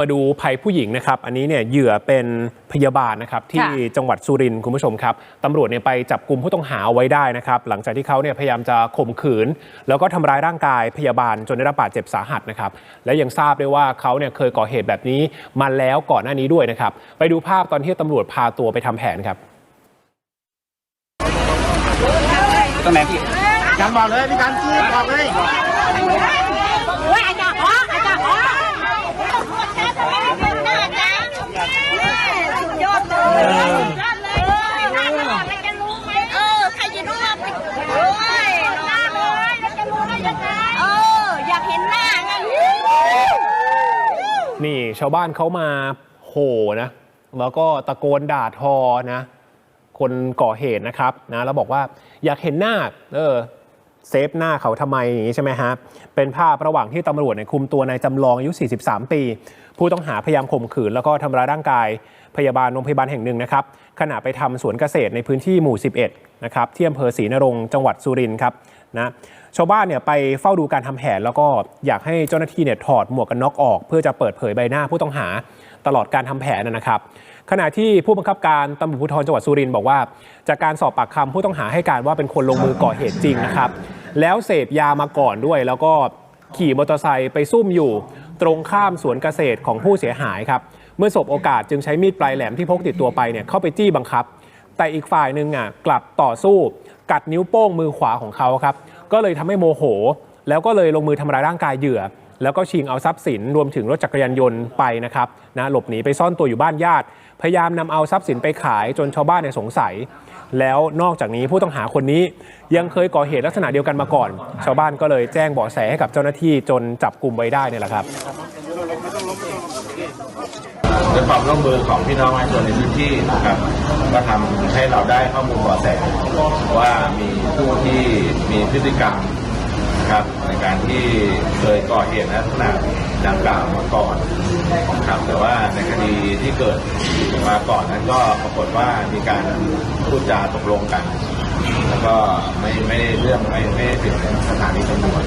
มาดูภัยผู้หญิงนะครับ อันนี้เนี่ยเหยื่อเป็นพยาบาลนะครับที่ค่ะจังหวัดสุรินทร์คุณผู้ชมครับตำรวจเนี่ยไปจับกลุ่มผู้ต้องหาเอาไว้ได้นะครับ หลังจากที่เขาเนี่ยพยายามจะข่มขืน แล้วก็ทำร้ายร่างกายพยาบาลจนได้รับบาดเจ็บสาหัสนะครับ และยังทราบด้วยว่าเขาเนี่ยเคยก่อเหตุแบบนี้มาแล้วก่อนหน้านี้ด้วยนะครับ ไปดูภาพตอนที่ตำรวจพาตัวไปทำแผนครับตรงไหนพี่การบอกเลยพี่การชี้บอกเลย ว่าอาจารย์ขออาจารย์ขอแค่ทำไมไม่เป็นหน้าจ้าสุดยอดเลยยอดเลยหน้าตลอดเลยจะรู้ไหมเออใครจะรู้ว่าโอ้ยหน้าเลยแล้วจะรู้ได้ยังไงเอออยากเห็นหน้าไง นี่ชาวบ้านเขามาโหนะ แล้วก็ตะโกนด่าทอนะ คนก่อเหตุนะครับนะแล้วบอกว่าอยากเห็นหน้าเออเซฟหน้าเขาทำไมอย่างนี้ใช่ไหมฮะ เป็นภาพระหว่างที่ตำรวจเนี่ยคุมตัวนายจำลองอายุ 43 ปี ผู้ต้องหาพยายามข่มขืน แล้วก็ทำร้ายร่างกาย พยาบาลโรงพยาบาลแห่งหนึ่งนะครับขณะไปทำสวนเกษตรในพื้นที่หมู่ 11 นะครับที่อำเภอศรีนรงจังหวัดสุรินทร์ครับนะ ชาวบ้านเนี่ยไปเฝ้าดูการทำแผนแล้วก็อยากให้เจ้าหน้าที่เนี่ยถอดหมวกกันน็อกออก เพื่อจะเปิดเผยใบหน้าผู้ต้องหาตลอดการทำแผนนะครับขณะที่ผู้บังคับการตำรวจภูธรจังหวัดสุรินทร์บอกว่า จากการสอบปากคำผู้ต้องหาให้การว่าเป็นคนลงมือก่อเหตุจริงนะครับ แล้วเสพยามาก่อนด้วย แล้วก็ขี่มอเตอร์ไซค์ไปซุ่มอยู่ ตรงข้ามสวนเกษตรของผู้เสียหายครับเมื่อสบโอกาสจึงใช้มีดปลายแหลมที่พกติดตัวไปเนี่ยเข้าไปจี้บังคับ แต่อีกฝ่ายหนึ่งอะกลับต่อสู้ กัดนิ้วโป้งมือขวาของเขาครับ ก็เลยทำให้โมโห แล้วก็เลยลงมือทำร้ายร่างกายเหยื่อ แล้วก็ชิงเอาทรัพย์สินรวมถึงรถจักรยานยนต์ไปนะครับนะหลบหนีไปซ่อนตัวอยู่บ้านญาติ พยายามนำเอาทรัพย์สินไปขายจนชาวบ้านเนี่ยสงสัย แล้วนอกจากนี้ผู้ต้องหาคนนี้ยังเคยก่อเหตุลักษณะเดียวกันมาก่อน ชาวบ้านก็เลยแจ้งเบาะแสให้กับเจ้าหน้าที่จนจับกลุ่มไว้ได้เนี่ยแหละครับด้วยความร่วมมือของพี่น้องประชาชนในพื้นที่นะครับก็ทำให้เราได้ข้อมูลเบาะแสว่ามีผู้ที่มีพฤติกรรม ครับ ในการที่เคยก่อเหตุลักษณะดังกล่าวมาก่อนครับแต่ว่าในคดีที่เกิดมาก่อนนั้นก็ปรากฏว่ามีการพูดจาตกลงกัน แล้วก็ไม่ไม่ได้เรื่องไม่ไม่ได้ถึงสถานีตำรวจ